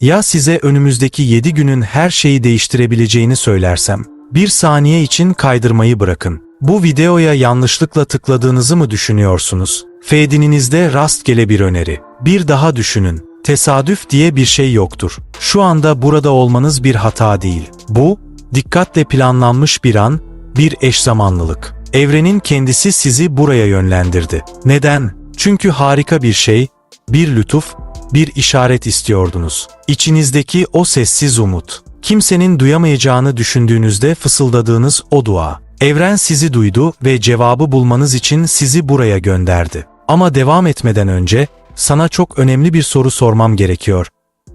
Ya size önümüzdeki 7 günün her şeyi değiştirebileceğini söylersem? Bir saniye için kaydırmayı bırakın. Bu videoya yanlışlıkla tıkladığınızı mı düşünüyorsunuz? Fedininizde rastgele bir öneri. Bir daha düşünün. Tesadüf diye bir şey yoktur. Şu anda burada olmanız bir hata değil. Bu, dikkatle planlanmış bir an, bir eş zamanlılık. Evrenin kendisi sizi buraya yönlendirdi. Neden? Çünkü harika bir şey, bir lütuf, bir işaret istiyordunuz. İçinizdeki o sessiz umut. Kimsenin duyamayacağını düşündüğünüzde fısıldadığınız o dua. Evren sizi duydu ve cevabı bulmanız için sizi buraya gönderdi. Ama devam etmeden önce sana çok önemli bir soru sormam gerekiyor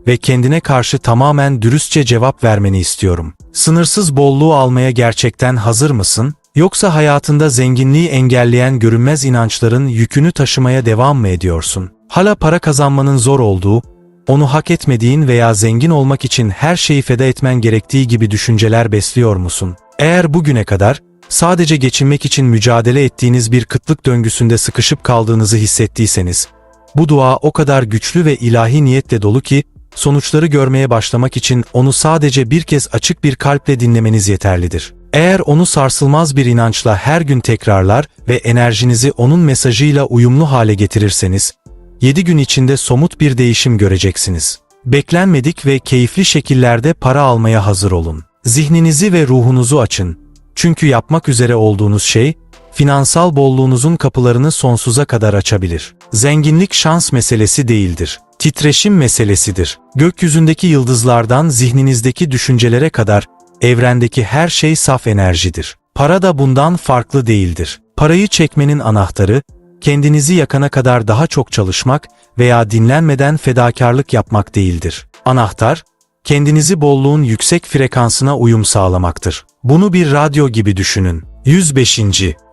ve kendine karşı tamamen dürüstçe cevap vermeni istiyorum. Sınırsız bolluğu almaya gerçekten hazır mısın? Yoksa hayatında zenginliği engelleyen görünmez inançların yükünü taşımaya devam mı ediyorsun? Hala para kazanmanın zor olduğu, onu hak etmediğin veya zengin olmak için her şeyi feda etmen gerektiği gibi düşünceler besliyor musun? Eğer bugüne kadar sadece geçinmek için mücadele ettiğiniz bir kıtlık döngüsünde sıkışıp kaldığınızı hissettiyseniz, bu dua o kadar güçlü ve ilahi niyetle dolu ki, sonuçları görmeye başlamak için onu sadece bir kez açık bir kalple dinlemeniz yeterlidir. Eğer onu sarsılmaz bir inançla her gün tekrarlar ve enerjinizi onun mesajıyla uyumlu hale getirirseniz, 7 gün içinde somut bir değişim göreceksiniz. Beklenmedik ve keyifli şekillerde para almaya hazır olun. Zihninizi ve ruhunuzu açın. Çünkü yapmak üzere olduğunuz şey, finansal bolluğunuzun kapılarını sonsuza kadar açabilir. Zenginlik şans meselesi değildir. Titreşim meselesidir. Gökyüzündeki yıldızlardan zihninizdeki düşüncelere kadar evrendeki her şey saf enerjidir. Para da bundan farklı değildir. Parayı çekmenin anahtarı, kendinizi yakana kadar daha çok çalışmak veya dinlenmeden fedakarlık yapmak değildir. Anahtar, kendinizi bolluğun yüksek frekansına uyum sağlamaktır. Bunu bir radyo gibi düşünün. 105.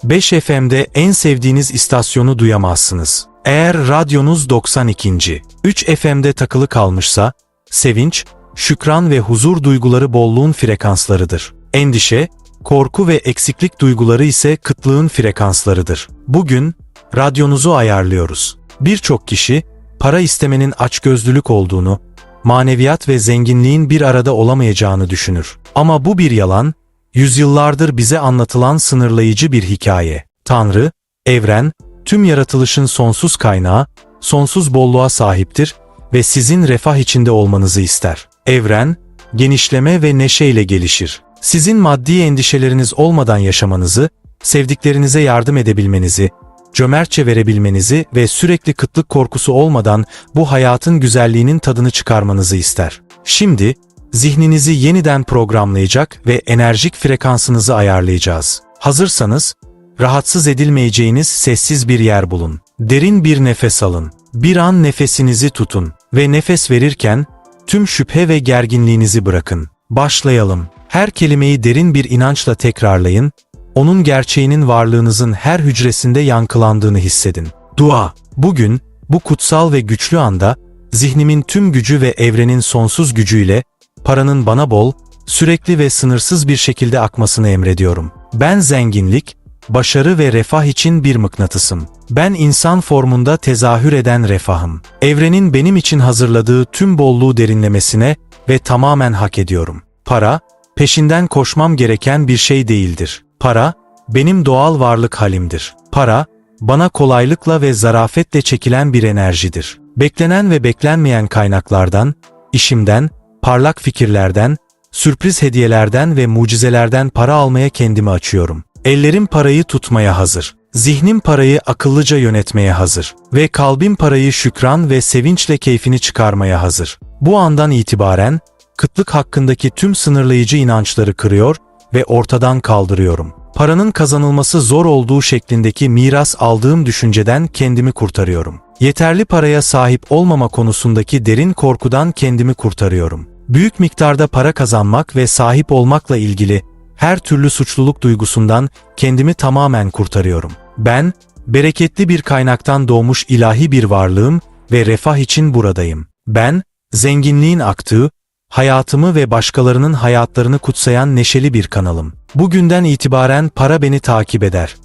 5 FM'de en sevdiğiniz istasyonu duyamazsınız. Eğer radyonuz 92. 3 FM'de takılı kalmışsa, sevinç, şükran ve huzur duyguları bolluğun frekanslarıdır. Endişe, korku ve eksiklik duyguları ise kıtlığın frekanslarıdır. Bugün, radyonuzu ayarlıyoruz. Birçok kişi, para istemenin açgözlülük olduğunu, maneviyat ve zenginliğin bir arada olamayacağını düşünür. Ama bu bir yalan, yüzyıllardır bize anlatılan sınırlayıcı bir hikaye. Tanrı, evren, tüm yaratılışın sonsuz kaynağı, sonsuz bolluğa sahiptir ve sizin refah içinde olmanızı ister. Evren, genişleme ve neşeyle gelişir. Sizin maddi endişeleriniz olmadan yaşamanızı, sevdiklerinize yardım edebilmenizi, cömertçe verebilmenizi ve sürekli kıtlık korkusu olmadan bu hayatın güzelliğinin tadını çıkarmanızı ister. Şimdi, zihninizi yeniden programlayacak ve enerjik frekansınızı ayarlayacağız. Hazırsanız, rahatsız edilmeyeceğiniz sessiz bir yer bulun. Derin bir nefes alın. Bir an nefesinizi tutun ve nefes verirken tüm şüphe ve gerginliğinizi bırakın. Başlayalım. Her kelimeyi derin bir inançla tekrarlayın, onun gerçeğinin varlığınızın her hücresinde yankılandığını hissedin. Dua. Bugün, bu kutsal ve güçlü anda, zihnimin tüm gücü ve evrenin sonsuz gücüyle, paranın bana bol, sürekli ve sınırsız bir şekilde akmasını emrediyorum. Ben zenginlik, başarı ve refah için bir mıknatısım. Ben insan formunda tezahür eden refahım. Evrenin benim için hazırladığı tüm bolluğu derinlemesine ve tamamen hak ediyorum. Para, peşinden koşmam gereken bir şey değildir. Para, benim doğal varlık halimdir. Para, bana kolaylıkla ve zarafetle çekilen bir enerjidir. Beklenen ve beklenmeyen kaynaklardan, işimden, parlak fikirlerden, sürpriz hediyelerden ve mucizelerden para almaya kendimi açıyorum. Ellerim parayı tutmaya hazır. Zihnim parayı akıllıca yönetmeye hazır ve kalbim parayı şükran ve sevinçle keyfini çıkarmaya hazır. Bu andan itibaren kıtlık hakkındaki tüm sınırlayıcı inançları kırıyor ve ortadan kaldırıyorum. Paranın kazanılması zor olduğu şeklindeki miras aldığım düşünceden kendimi kurtarıyorum. Yeterli paraya sahip olmama konusundaki derin korkudan kendimi kurtarıyorum. Büyük miktarda para kazanmak ve sahip olmakla ilgili her türlü suçluluk duygusundan kendimi tamamen kurtarıyorum. Ben, bereketli bir kaynaktan doğmuş ilahi bir varlığım ve refah için buradayım. Ben, zenginliğin aktığı, hayatımı ve başkalarının hayatlarını kutsayan neşeli bir kanalım. Bugünden itibaren para beni takip eder.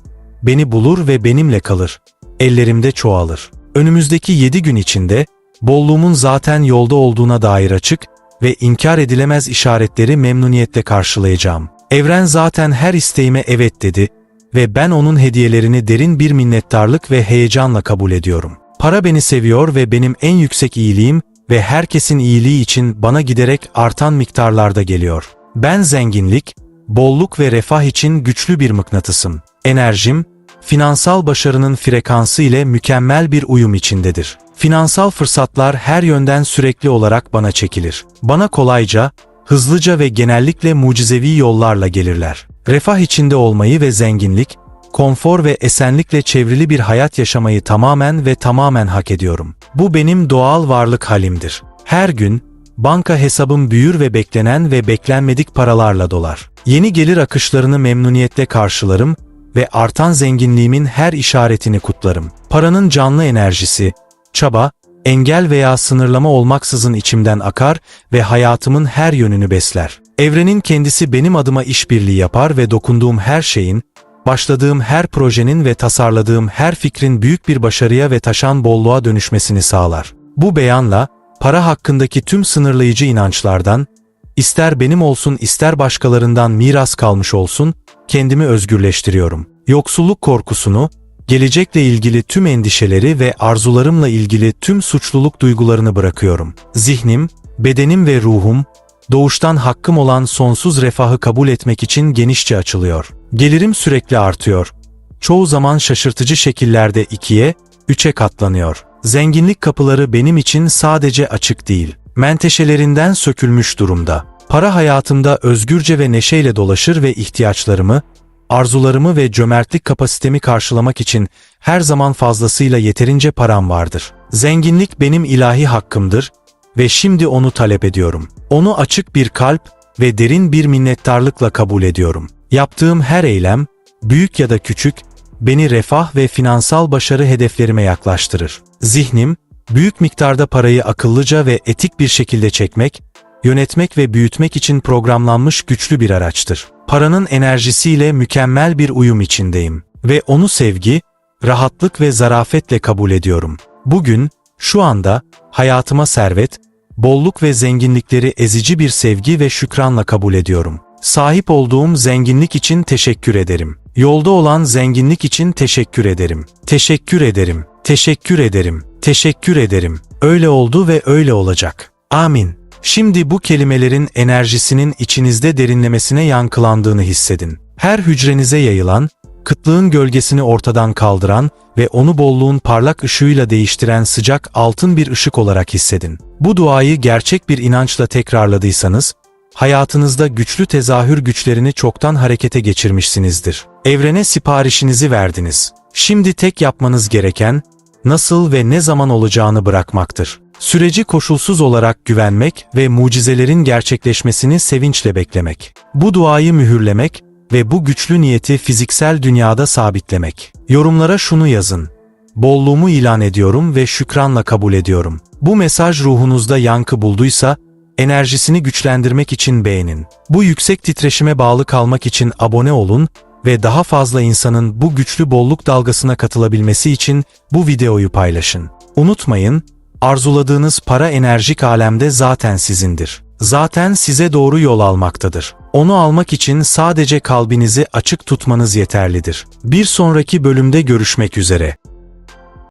Beni bulur ve benimle kalır. Ellerimde çoğalır. Önümüzdeki 7 gün içinde Bolluğumun zaten yolda olduğuna dair açık ve inkar edilemez işaretleri memnuniyetle karşılayacağım. Evren zaten her isteğime evet dedi ve ben onun hediyelerini derin bir minnettarlık ve heyecanla kabul ediyorum. Para beni seviyor ve benim en yüksek iyiliğim ve herkesin iyiliği için bana giderek artan miktarlarda geliyor. Ben zenginlik, bolluk ve refah için güçlü bir mıknatısım. Enerjim, finansal başarının frekansı ile mükemmel bir uyum içindedir. Finansal fırsatlar her yönden sürekli olarak bana çekilir. Bana kolayca, hızlıca ve genellikle mucizevi yollarla gelirler. Refah içinde olmayı ve zenginlik, konfor ve esenlikle çevrili bir hayat yaşamayı tamamen ve tamamen hak ediyorum. Bu benim doğal varlık halimdir. Her gün, banka hesabım büyür ve beklenen ve beklenmedik paralarla dolar. Yeni gelir akışlarını memnuniyetle karşılarım ve artan zenginliğimin her işaretini kutlarım. Paranın canlı enerjisi, çaba, engel veya sınırlama olmaksızın içimden akar ve hayatımın her yönünü besler. Evrenin kendisi benim adıma işbirliği yapar ve dokunduğum her şeyin, başladığım her projenin ve tasarladığım her fikrin büyük bir başarıya ve taşan bolluğa dönüşmesini sağlar. Bu beyanla, para hakkındaki tüm sınırlayıcı inançlardan, ister benim olsun ister başkalarından miras kalmış olsun, kendimi özgürleştiriyorum. Yoksulluk korkusunu, gelecekle ilgili tüm endişeleri ve arzularımla ilgili tüm suçluluk duygularını bırakıyorum. Zihnim, bedenim ve ruhum, doğuştan hakkım olan sonsuz refahı kabul etmek için genişçe açılıyor. Gelirim sürekli artıyor. Çoğu zaman şaşırtıcı şekillerde ikiye, üçe katlanıyor. Zenginlik kapıları benim için sadece açık değil, menteşelerinden sökülmüş durumda. Para hayatımda özgürce ve neşeyle dolaşır ve ihtiyaçlarımı, arzularımı ve cömertlik kapasitemi karşılamak için her zaman fazlasıyla yeterince param vardır. Zenginlik benim ilahi hakkımdır ve şimdi onu talep ediyorum. Onu açık bir kalp ve derin bir minnettarlıkla kabul ediyorum. Yaptığım her eylem, büyük ya da küçük, beni refah ve finansal başarı hedeflerime yaklaştırır. Zihnim, büyük miktarda parayı akıllıca ve etik bir şekilde çekmek, yönetmek ve büyütmek için programlanmış güçlü bir araçtır. Paranın enerjisiyle mükemmel bir uyum içindeyim ve onu sevgi, rahatlık ve zarafetle kabul ediyorum. Bugün, şu anda, hayatıma servet, bolluk ve zenginlikleri ezici bir sevgi ve şükranla kabul ediyorum. Sahip olduğum zenginlik için teşekkür ederim. Yolda olan zenginlik için teşekkür ederim. Teşekkür ederim. Teşekkür ederim. Teşekkür ederim. Öyle oldu ve öyle olacak. Amin. Şimdi bu kelimelerin enerjisinin içinizde derinlemesine yankılandığını hissedin. Her hücrenize yayılan, kıtlığın gölgesini ortadan kaldıran ve onu bolluğun parlak ışığıyla değiştiren sıcak altın bir ışık olarak hissedin. Bu duayı gerçek bir inançla tekrarladıysanız, hayatınızda güçlü tezahür güçlerini çoktan harekete geçirmişsinizdir. Evrene siparişinizi verdiniz. Şimdi tek yapmanız gereken, nasıl ve ne zaman olacağını bırakmaktır. Süreci koşulsuz olarak güvenmek ve mucizelerin gerçekleşmesini sevinçle beklemek. Bu duayı mühürlemek ve bu güçlü niyeti fiziksel dünyada sabitlemek. Yorumlara şunu yazın. Bolluğumu ilan ediyorum ve şükranla kabul ediyorum. Bu mesaj ruhunuzda yankı bulduysa, enerjisini güçlendirmek için beğenin. Bu yüksek titreşime bağlı kalmak için abone olun ve daha fazla insanın bu güçlü bolluk dalgasına katılabilmesi için bu videoyu paylaşın. Unutmayın, arzuladığınız para enerjik alemde zaten sizindir. Zaten size doğru yol almaktadır. Onu almak için sadece kalbinizi açık tutmanız yeterlidir. Bir sonraki bölümde görüşmek üzere.